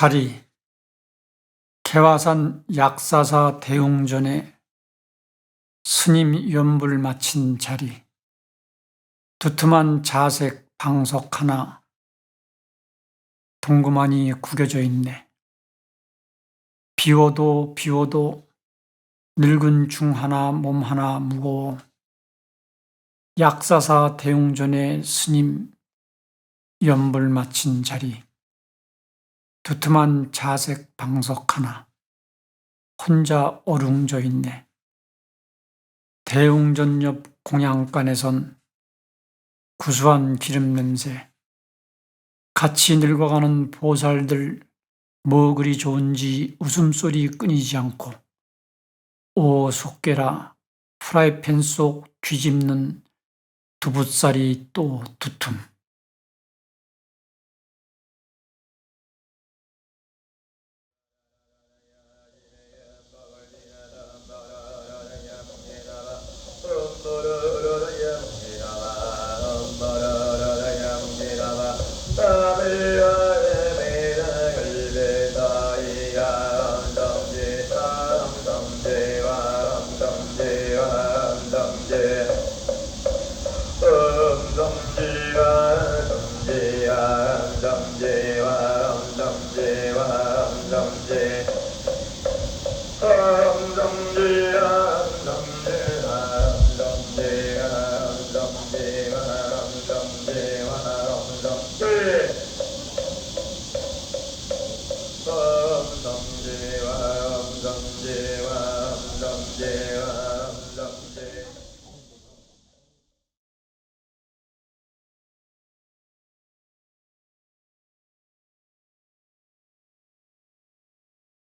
자리 개화산 약사사 대웅전에 스님 연불 마친 자리 두툼한 자색 방석 하나 동그만히 구겨져 있네. 비워도 비워도 늙은 중 하나 몸 하나 무거워 약사사 대웅전에 스님 연불 마친 자리 두툼한 자색 방석 하나. 혼자 어룽져 있네. 대웅전 옆 공양간에선 구수한 기름 냄새. 같이 늙어가는 보살들 뭐 그리 좋은지 웃음소리 끊이지 않고 오 속개라 프라이팬 속 뒤집는 두부살이 또 두툼 Vasudevaya